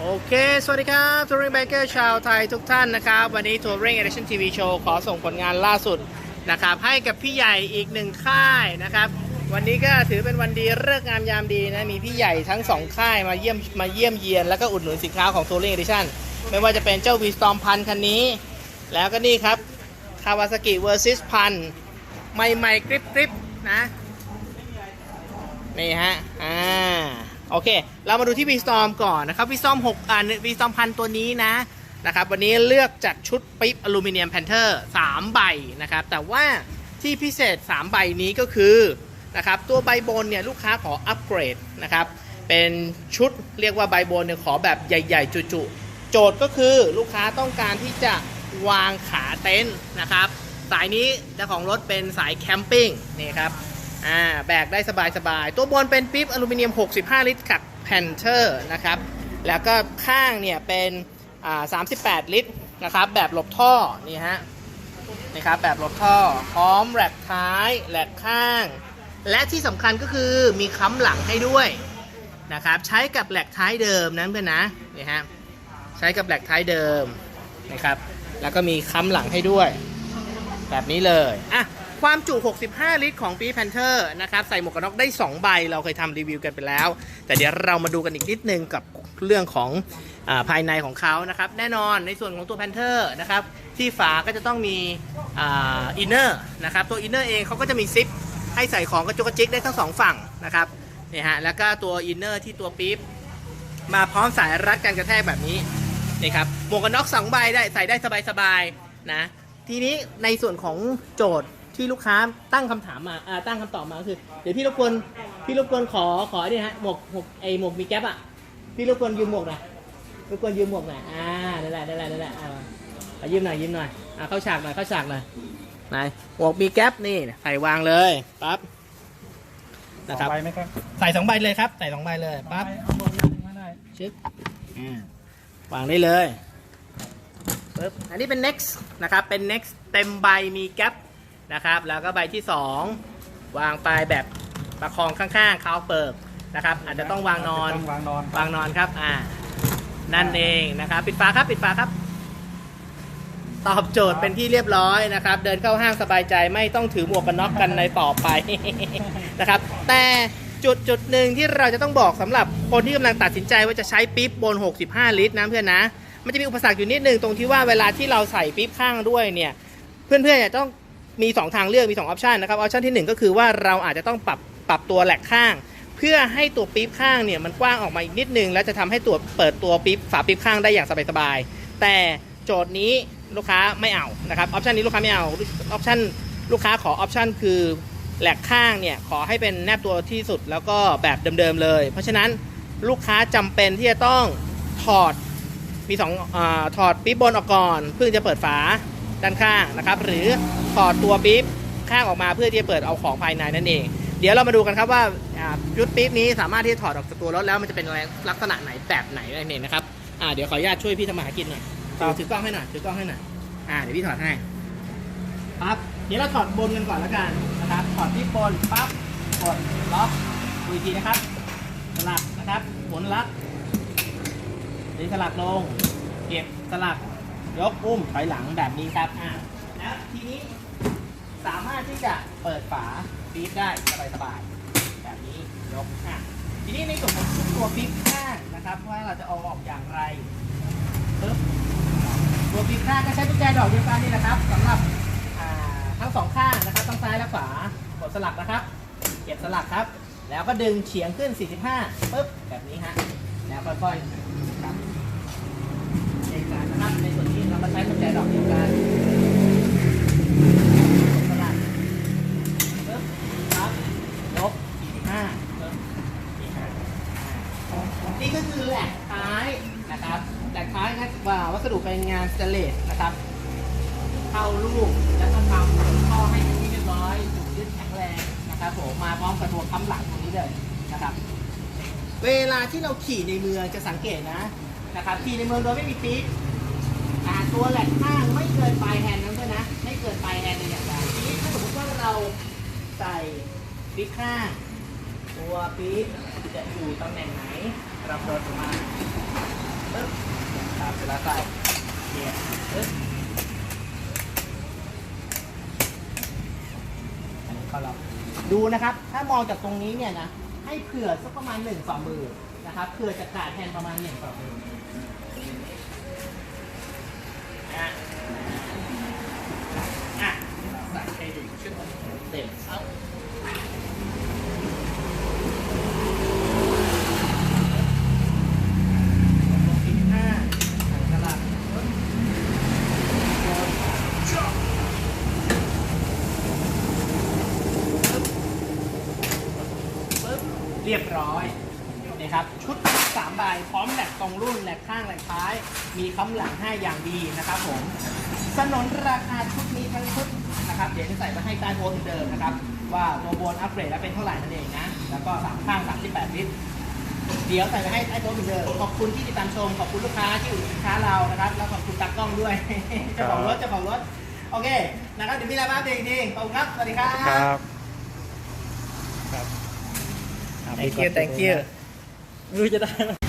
โอเค สวัสดีครับทัวริงแบงเกอร์ชาวไทยทุกท่านนะครับ วันนี้ทัวริงเอเดชั่นทีวีโชว์ขอส่งผลงานล่าสุดนะครับ ให้กับพี่ใหญ่อีกหนึ่งค่ายนะครับ วันนี้ก็ถือเป็นวันดีเลิกงามยามดีนะ มีพี่ใหญ่ทั้งสองค่ายมาเยี่ยมมาเยี่ยมเยียน แล้วก็อุดหนุนสินค้าของทัวริงเอเดชั่นไม่ว่าจะเป็นเจ้าวีสตอมพันคันนี้ แล้วก็นี่ครับคาวาซากิเวอร์ซิสพันใหม่ๆกริบกริบๆนะนี่ฮะอ่า โอเค เรามาดูที่ V-Storm ก่อนนะครับ V-Storm 6อ่า V-Storm พันตัวนี้นะนะครับวันนี้เลือกจากชุดปิ๊บอลูมิเนียมแพนเทอร์3ใบนะครับแต่ว่าที่พิเศษ 3 ใบนี้ก็คือนะครับตัวใบบนเนี่ยลูกค้าขออัปเกรดนะครับเป็นชุดเรียกว่าใบบนเนี่ยขอแบบใหญ่ ๆ จุๆโจทย์ก็คือลูกค้าต้องการที่จะวางขาเต็นท์นะครับสายนี้เจ้าของรถเป็นสายแคมปิ้งนี่ครับ อ่าแบกได้สบายๆ ตัวบนเป็นปิ๊บอลูมิเนียม 65 ลิตรกับแพนเทอร์นะครับ แล้วก็ข้างเนี่ยเป็นอ่า38 ลิตรนะครับ แบบหลบท่อนี่ฮะนี่ครับแบบหลบท่อ พร้อมแรกท้ายแรกข้าง และที่สำคัญก็คือมีค้ำหลังให้ด้วยนะครับใช้กับแหลกท้ายเดิมนั้นเพื่อนนะนี่ฮะใช้กับแหลกท้ายเดิมนะครับ แล้วก็มีค้ำหลังให้ด้วย แบบนี้เลยอะ ความจุ 65 ลิตรของ p ี Panther นะครับใส่หมวกกันน็อกได้ 2 ใบ เราเคยทำรีวิวกันไปแล้ว แต่เดี๋ยวเรามาดูกันอีกนิดนึงกับเรื่องของอภายในของเขานะครับ แน่นอนในส่วนของตัว Panther นะครับที่ฝาก็จะต้องมีอินเนอร์นะครับตัวอินเนอร์เองเขาก็จะมีซิปให้ใส่ของกระจุกกระจิกได้ทั้งสองฝั่งนะครับนี่ฮะแล้วก็ตัวอินเนอร์ที่ตัวปี๊บมาพร้อมสายรัดกันกระแทกแบบนี้นี่ครับหมวกกันน็อกสองใบได้ใส่ได้สบายๆนะทีนี้ในส่วนของโจทย์ ที่ลูกค้าตั้งคำถามมาอ่าตั้งคำตอบมาก็คือ เดี๋ยวพี่รบกวนพี่รบกวนขอขอเนี่ยฮะหมวกหมวกไอหมวกมีแก๊ปอะพี่รบกวนยืมหมวกหน่อยรบกวนยืมหมวกหน่อยอ่านั่นแหละนั่นแหละนั่นแหละอ่าเอายืมหน่อยยืมหน่อยอ่าเข้าฉากหน่อยเข้าฉากหน่อยไหนหมวกมีแก๊ปนี่ใส่วางเลยปั๊บนะครับสองใบไหมครับใส่สองใบเลยครับใส่สองใบเลยปั๊บเอาหมดยังไม่ได้ชึบอ่าวางได้เลยปึ๊บอันนี้เป็น next นะครับเป็น next เต็มใบมีแก๊ป นะครับ แล้วก็ใบที่ 2 วางไปแบบประคองข้างๆเขาเปิดนะครับ อาจจะต้องวางนอนต้องวางนอนวางนอนครับอ่านั่นเองนะครับ ปิดฝาครับปิดฝาครับ ตอบโจทย์เป็นที่เรียบร้อยนะครับ เดินเข้าห้างสบายใจไม่ต้องถือหมวกกันน็อกกันในต่อไปนะครับ แต่จุดจุดหนึ่งที่เราจะต้องบอกสำหรับคนที่กำลังตัดสินใจว่าจะใช้ปิ๊บบน 65 ลิตรนะเพื่อนนะ มันจะมีอุปสรรคอยู่นิดนึงตรงที่ว่าเวลาที่เราใส่ปิ๊บข้างด้วยเนี่ย เพื่อนๆเนี่ยต้อง มี 2 ทางเลือกมี2ออปชันนะครับออปชันที่ 1 ก็คือว่าเราอาจจะต้องปรับปรับตัวแหลกข้าง เพื่อให้ตัวปิ๊บข้างเนี่ยมันกว้างออกมาอีกนิดนึง แล้วจะทำให้ตัวเปิดตัวปิ๊บฝาปิ๊บข้างได้อย่างสบายๆแต่โจทย์นี้ลูกค้าไม่เอานะครับออปชันนี้ลูกค้าไม่เอาออปชันลูกค้าขอออปชันคือแหลกข้างเนี่ยขอให้เป็นแนบตัวที่สุดแล้วก็แบบเดิมๆเลย เพราะฉะนั้นลูกค้าจำเป็นที่จะต้องถอดมีสองอถอดปิ๊บบนออกก่อนเพื่อจะเปิดฝา ด้านข้างนะครับ หรือถอดตัวปิ๊บข้างออกมาเพื่อที่จะเปิดเอาของภายในนั่นเอง เดี๋ยวเรามาดูกันครับว่าอ่ายุดปิ๊บนี้สามารถที่จะถอดออกจากตัวรถแล้วมันจะเป็นอะไรลักษณะไหนแบบไหนนั่นเองนะครับอ่าเดี๋ยวขออนุญาตช่วยพี่ทำมาหากินหน่อยถือถือกล้องให้หน่อยถือกล้องให้หน่อยอ่าเดี๋ยวพี่ถอดให้ปั๊บเดี๋ยวเราถอดบนกันก่อนแล้วกันนะครับถอดที่บนปั๊บกดล็อกดูอีกทีนะครับสลักนะครับหมุนลักดึงสลักลง เก็บสลัก ยกอุ้มถอยหลังแบบนี้ครับอ่าแล้วทีนี้สามารถที่จะเปิดฝาปี๊บได้สบายๆแบบนี้ยกอะทีนี้ในส่วนของตัวปี๊บข้างนะครับว่าเราจะเอาออกอย่างไรปึ๊บตัวปี๊บข้างก็ใช้กุญแจดอกเดียวกันนี่แหละครับสำหรับอ่าทั้งสองข้างนะครับทั้งซ้ายและขวากดสลักนะครับ เก็บสลักครับ แล้วก็ดึงเฉียงขึ้น 45ปึ๊บแบบนี้ฮะแล้วค่อยๆครับในการนะครับในส่วน นี้เราก็ใช้กุญแจดอกเดียวกันสลัดปึ๊บครับลบ45ปึ๊บนี่ฮะอ่านี่ก็คือแหลกท้ายนะครับแหลกท้ายนะว่าวัสดุเป็นงานสเตนเลสนะครับ เข้าลูกแล้วก็ทำข้อให้เป็นที่เรียบร้อยถูกยึดแข็งแรงนะครับผมมาพร้อมกับตัวค้ำหลังตรงนี้เลยนะครับ เวลาที่เราขี่ในเมืองจะสังเกตนะนะครับขี่ในเมืองโดยไม่มีปี๊บ อ่าตัวแหลกข้างไม่เกินปลายแฮนด์นั้นด้วยนะ ไม่เกินปลายแฮนด์เลยอย่างไรทีนี้ถ้าสมมติว่าเราใส่ปี๊บข้าง ตัวปี๊บจะอยู่ตำแหน่งไหนเราเปิดมาปึ๊บครับเสร็จแล้วใส่เนี่ยปึ๊บอันนี้ก็เราดูนะครับ ถ้ามองจากตรงนี้เนี่ยนะ ให้เผื่อสักประมาณหนึ่งฝ่ามือนะครับ เผื่อจะขาดแทนประมาณหนึ่งฝ่ามือ นะอะใส่ให้ดูชุดเต็มเอาสี่ห้าถับเรียบร้อยนี่ครับชุด ใบพร้อมแหลกตรงรุ่นแหลกข้างแหลกท้าย มีคำหลังให้อย่างดีนะครับผมสนนราคาชุดนี้ทั้งชุดนะครับเดี๋ยวจะใส่มาให้ใต้โพสต์เหมือนเดิมนะครับ ว่าตัวบนอัปเกรดแล้วเป็นเท่าไหร่นั่นเองนะ แล้วก็สามข้าง 38 ลิตร เดี๋ยวใส่ไปให้ใต้โพสต์เหมือนเดิมขอบคุณที่ติดตามชม ขอบคุณลูกค้าที่อุดหนุนสินค้าเรานะครับ แล้วขอบคุณตากล้องด้วยเจ้าของรถเจ้าของรถ โอเค นะครับ เดี๋ยวมีอะไรมาอัปเดตอีกทีขอบคุณครับ สวัสดีครับ ครับครับ thank you thank you ไม่รู้จะได้ไหม